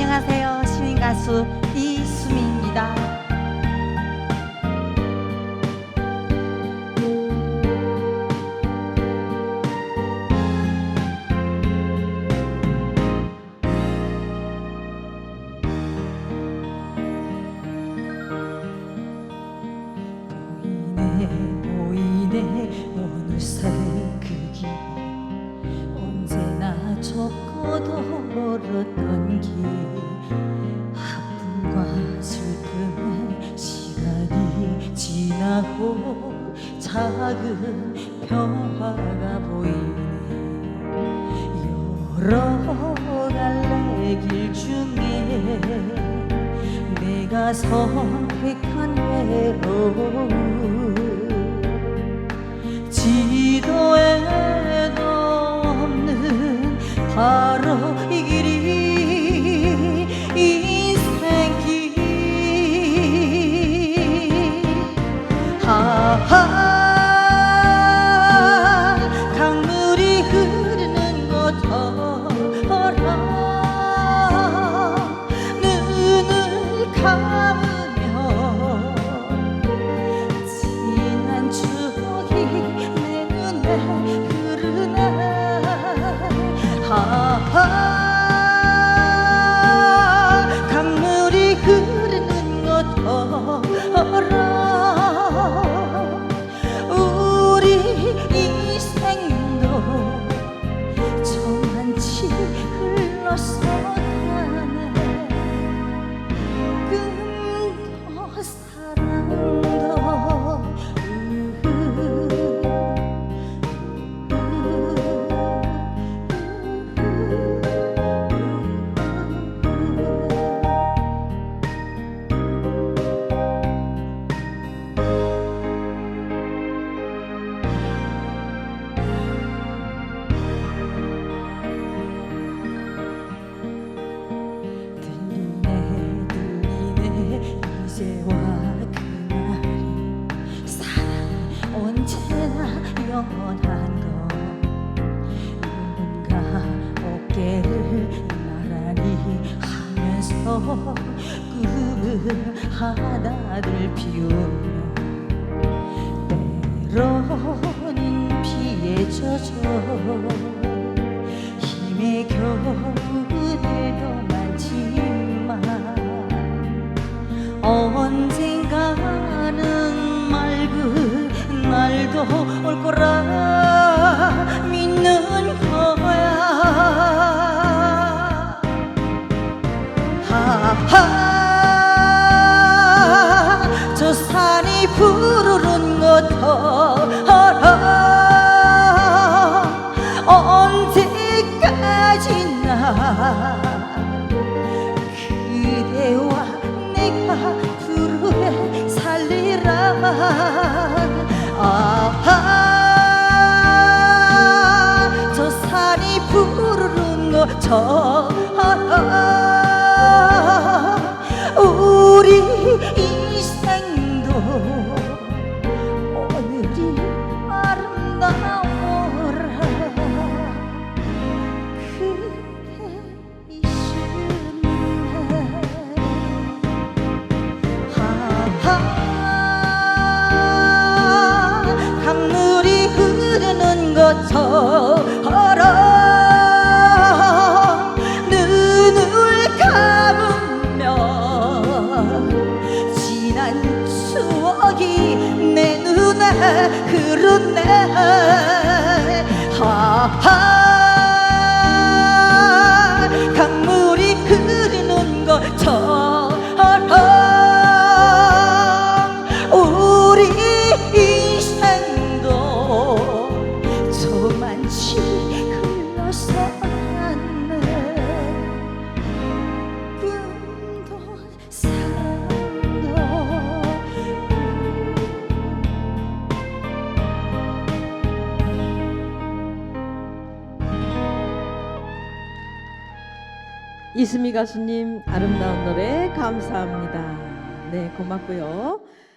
안녕하세요. 신인 가수 이수미입니다. 언제나 좁고 더웠던 길. 아픔과 슬픔의 시간이 지나고 작은 평화가 보이네. 여러 갈래 길 중에 내가 선택한 외로움. 지 꿈을 하나를 피우며 때로는 피에 젖어 힘의 겨울 하하 저 산이 푸르른 것처럼 언제까지나 그대와 내가 푸르게 살리라. 아하 저 산이 푸르른 것처럼 you. 내 눈에 흐르네. 하하 이수미 가수님 아름다운 노래 감사합니다. 네, 고맙고요.